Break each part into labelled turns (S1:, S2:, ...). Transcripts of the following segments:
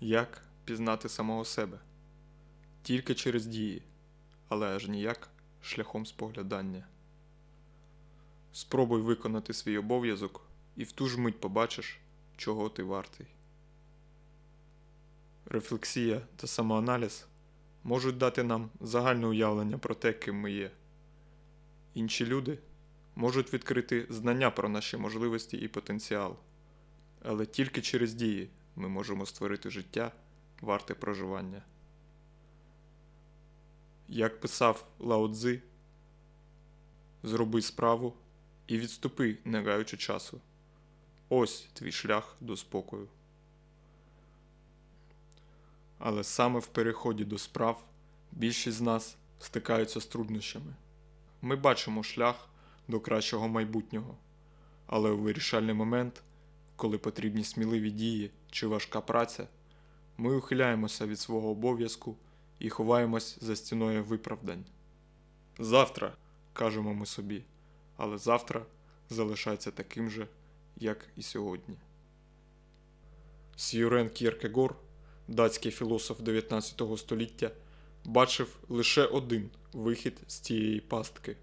S1: Як пізнати самого себе? Тільки через дії, але аж ніяк шляхом споглядання. Спробуй виконати свій обов'язок і в ту ж мить побачиш, чого ти вартий. Рефлексія та самоаналіз можуть дати нам загальне уявлення про те, ким ми є. Інші люди можуть відкрити знання про наші можливості і потенціал, але тільки через дії ми можемо створити життя варте проживання. Як писав Лао Цзи, зроби справу і відступи, не гаючи часу. Ось твій шлях до спокою. Але саме в переході до справ більшість з нас стикаються з труднощами. Ми бачимо шлях до кращого майбутнього, але у вирішальний момент, коли потрібні сміливі дії чи важка праця, ми ухиляємося від свого обов'язку і ховаємось за стіною виправдань. Завтра, кажемо ми собі, але завтра залишається таким же, як і сьогодні. Сюрен Кierkegaard, датський філософ 19 століття, бачив лише один вихід з цієї пастки.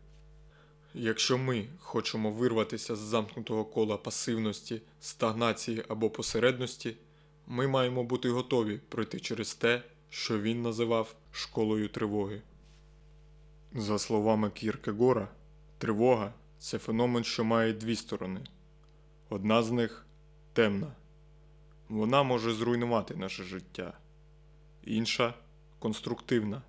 S1: Якщо ми хочемо вирватися з замкнутого кола пасивності, стагнації або посередності, ми маємо бути готові пройти через те, що він називав школою тривоги. За словами Кіркегора, тривога це феномен, що має дві сторони. Одна з них темна. Вона може зруйнувати наше життя, інша конструктивна.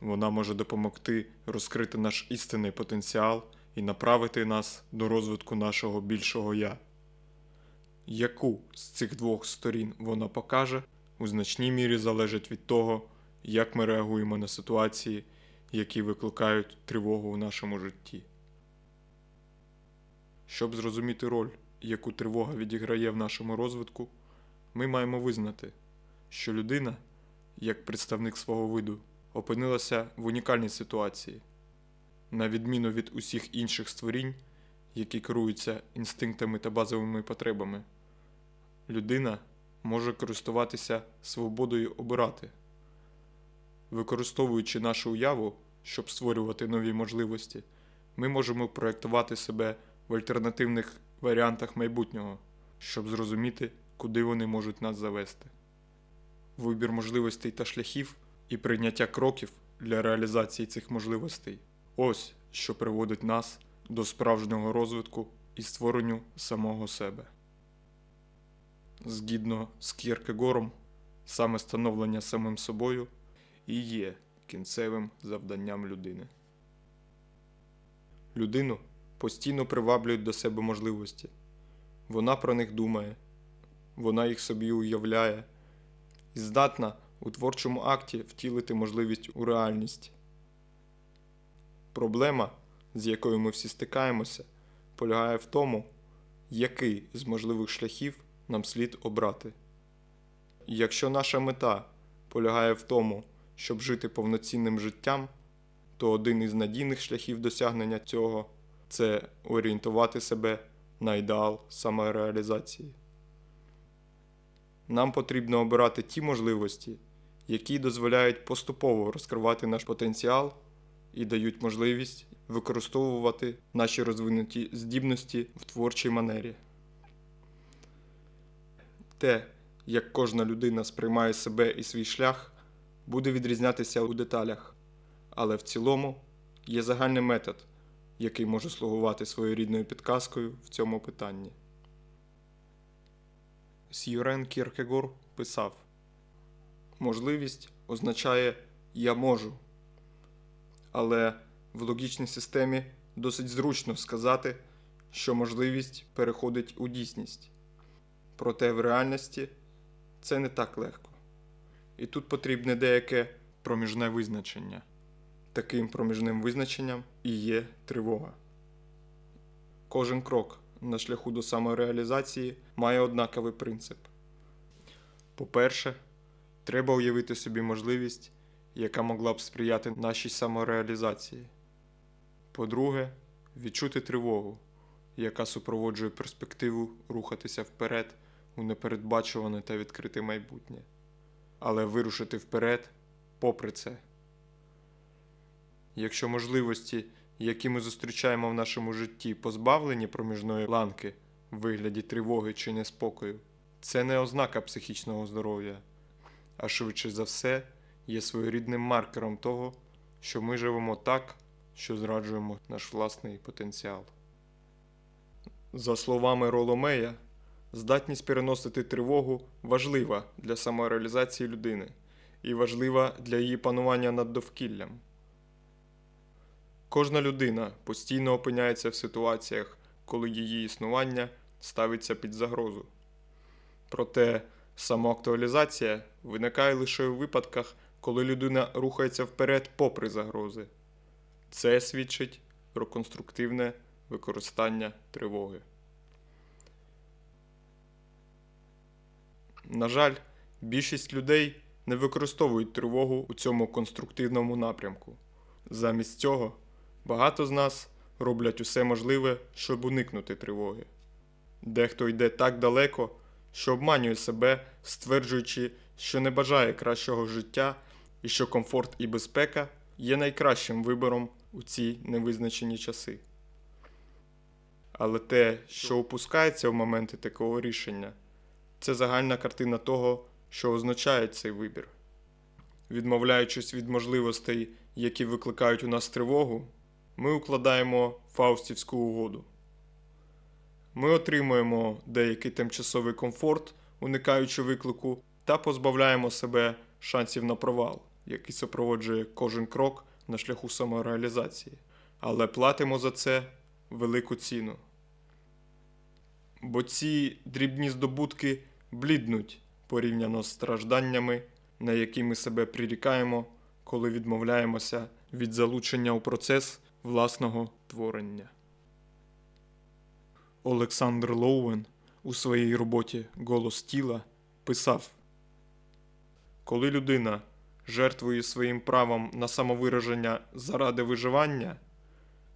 S1: Вона може допомогти розкрити наш істинний потенціал і направити нас до розвитку нашого більшого я. Яку з цих двох сторін вона покаже, у значній мірі залежить від того, як ми реагуємо на ситуації, які викликають тривогу в нашому житті. Щоб зрозуміти роль, яку тривога відіграє в нашому розвитку, ми маємо визнати, що людина, як представник свого виду, опинилася в унікальній ситуації. На відміну від усіх інших створінь, які керуються інстинктами та базовими потребами, людина може користуватися свободою обирати. Використовуючи нашу уяву, щоб створювати нові можливості, ми можемо проєктувати себе в альтернативних варіантах майбутнього, щоб зрозуміти, куди вони можуть нас завести. Вибір можливостей та шляхів і прийняття кроків для реалізації цих можливостей ось що приводить нас до справжнього розвитку і створенню самого себе. Згідно з Кіркегором, саме становлення самим собою і є кінцевим завданням людини. Людину постійно приваблюють до себе можливості. Вона про них думає, вона їх собі уявляє і здатна у творчому акті втілити можливість у реальність. Проблема, з якою ми всі стикаємося, полягає в тому, який з можливих шляхів нам слід обрати. Якщо наша мета полягає в тому, щоб жити повноцінним життям, то один із надійних шляхів досягнення цього це орієнтувати себе на ідеал самореалізації. Нам потрібно обирати ті можливості, які дозволяють поступово розкривати наш потенціал і дають можливість використовувати наші розвинуті здібності в творчій манері. Те, як кожна людина сприймає себе і свій шлях, буде відрізнятися у деталях, але в цілому є загальний метод, який може слугувати своєрідною підказкою в цьому питанні. Сюрен Кіркегор писав: Можливість означає я можу. Але в логічній системі досить зручно сказати, що можливість переходить у дійсність. Проте в реальності це не так легко. І тут потрібне деяке проміжне визначення. Таким проміжним визначенням і є тривога. Кожен крок на шляху до самореалізації має однаковий принцип. По-перше, треба уявити собі можливість, яка могла б сприяти нашій самореалізації. По-друге, відчути тривогу, яка супроводжує перспективу рухатися вперед у непередбачуване та відкрите майбутнє, але вирушити вперед попри це. Якщо можливості, які ми зустрічаємо в нашому житті, позбавлені проміжної ланки в вигляді тривоги чи неспокою, це не ознака психічного здоров'я, а швидше за все є своєрідним маркером того, що ми живемо так, що зраджуємо наш власний потенціал. За словами Роломея, здатність переносити тривогу важлива для самореалізації людини і важлива для її панування над довкіллям. Кожна людина постійно опиняється в ситуаціях, коли її існування ставиться під загрозу. Проте самоактуалізація виникає лише у випадках, коли людина рухається вперед попри загрози. Це свідчить про конструктивне використання тривоги. На жаль, більшість людей не використовують тривогу у цьому конструктивному напрямку. Замість цього багато з нас роблять усе можливе, щоб уникнути тривоги. Дехто йде так далеко, що обманює себе, стверджуючи, що не бажає кращого життя і що комфорт і безпека є найкращим вибором у ці невизначені часи. Але те, що опускається в моменти такого рішення, це загальна картина того, що означає цей вибір. Відмовляючись від можливостей, які викликають у нас тривогу, ми укладаємо фаустівську угоду. Ми отримуємо деякий тимчасовий комфорт, уникаючи виклику, та позбавляємо себе шансів на провал, який супроводжує кожен крок на шляху самореалізації, але платимо за це велику ціну. Бо ці дрібні здобутки бліднуть порівняно з стражданнями, на які ми себе прирікаємо, коли відмовляємося від залучення у процес власного творення. Олександр Лоуен у своїй роботі Голос тіла писав: Коли людина жертвує своїм правом на самовираження заради виживання,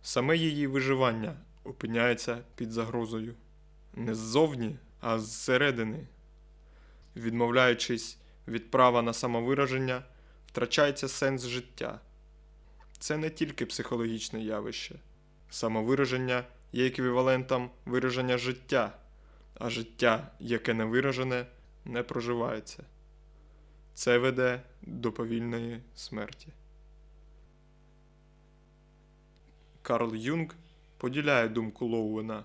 S1: саме її виживання опиняється під загрозою не ззовні, а зсередини. Відмовляючись від права на самовираження, втрачається сенс життя. Це не тільки психологічне явище. Самовираження є еквівалентом вираження життя, а життя, яке не виражене, не проживається. Це веде до повільної смерті. Карл Юнг поділяє думку Лоуена.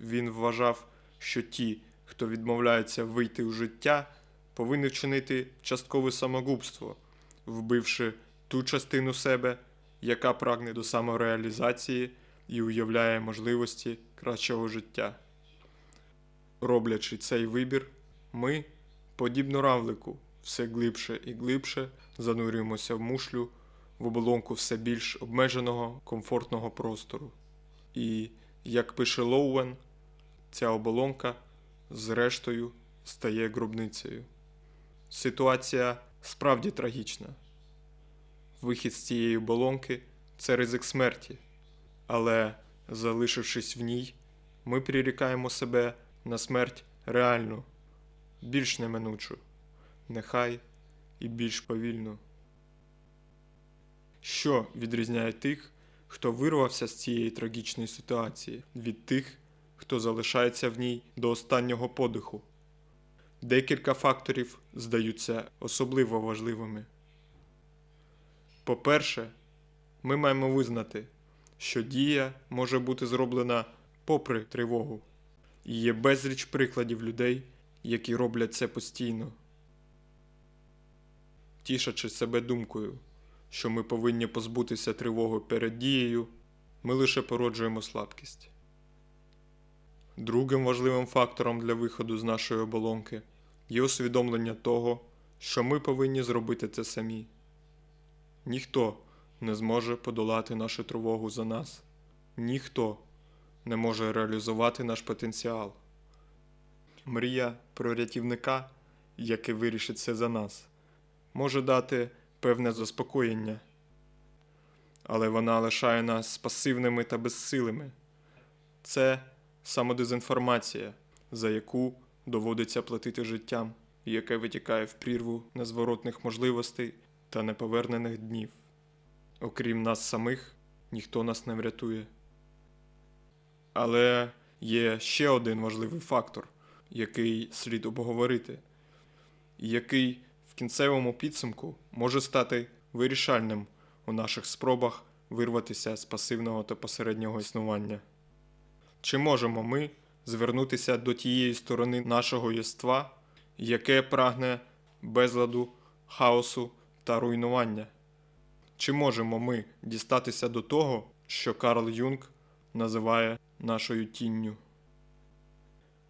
S1: Він вважав, що ті, хто відмовляється вийти у життя, повинні вчинити часткове самогубство, вбивши ту частину себе, яка прагне до самореалізації і уявляє можливості кращого життя. Роблячи цей вибір, ми, подібно равлику, все глибше і глибше занурюємося в мушлю в оболонку все більш обмеженого комфортного простору. І, як пише Лоуен, ця оболонка зрештою стає гробницею. Ситуація справді трагічна. Вихід з цієї оболонки це ризик смерті, але, залишившись в ній, ми прирікаємо себе на смерть реальну, більш неминучу, нехай і більш повільну. Що відрізняє тих, хто вирвався з цієї трагічної ситуації, від тих, хто залишається в ній до останнього подиху? Декілька факторів здаються особливо важливими. По-перше, ми маємо визнати, що дія може бути зроблена попри тривогу, і є безліч прикладів людей, які роблять це постійно. Тішачи себе думкою, що ми повинні позбутися тривоги перед дією, ми лише породжуємо слабкість. Другим важливим фактором для виходу з нашої оболонки є усвідомлення того, що ми повинні зробити це самі. Ніхто не зможе подолати нашу тривогу за нас, ніхто не може реалізувати наш потенціал. Мрія про рятівника, який вирішить це за нас, може дати певне заспокоєння, але вона лишає нас пасивними та безсилими. Це самодезінформація, за яку доводиться платити життям, яке витікає в прірву незворотних можливостей та неповернених днів. Окрім нас самих, ніхто нас не врятує. Але є ще один важливий фактор, який слід обговорити, і який в кінцевому підсумку може стати вирішальним у наших спробах вирватися з пасивного та посереднього існування. Чи можемо ми звернутися до тієї сторони нашого єства, яке прагне безладу, хаосу та руйнування? Чи можемо ми дістатися до того, що Карл Юнг називає нашою тінню?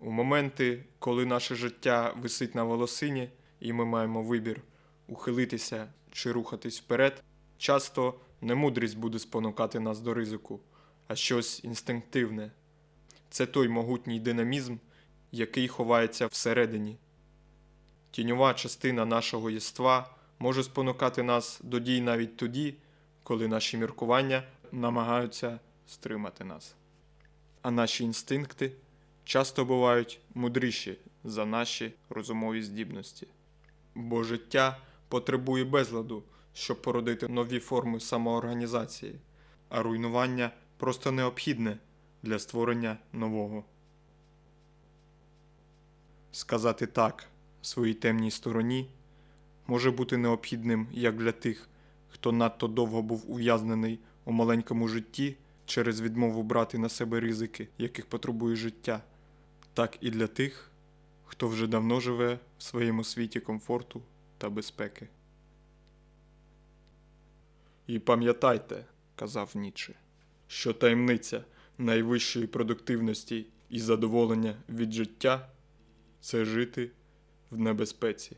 S1: У моменти, коли наше життя висить на волосині, і ми маємо вибір ухилитися чи рухатись вперед, часто не мудрість буде спонукати нас до ризику, а щось інстинктивне. Це той могутній динамізм, який ховається всередині. Тіньова частина нашого єства може спонукати нас до дій навіть тоді, коли наші міркування намагаються стримати нас. А наші інстинкти часто бувають мудріші за наші розумові здібності. Бо життя потребує безладу, щоб породити нові форми самоорганізації, а руйнування просто необхідне для створення нового. Сказати так своїй темній стороні може бути необхідним як для тих, хто надто довго був ув'язнений у маленькому житті через відмову брати на себе ризики, яких потребує життя, так і для тих, хто вже давно живе в своєму світі комфорту та безпеки. І пам'ятайте, казав Ніче, що таємниця найвищої продуктивності і задоволення від життя це жити в небезпеці.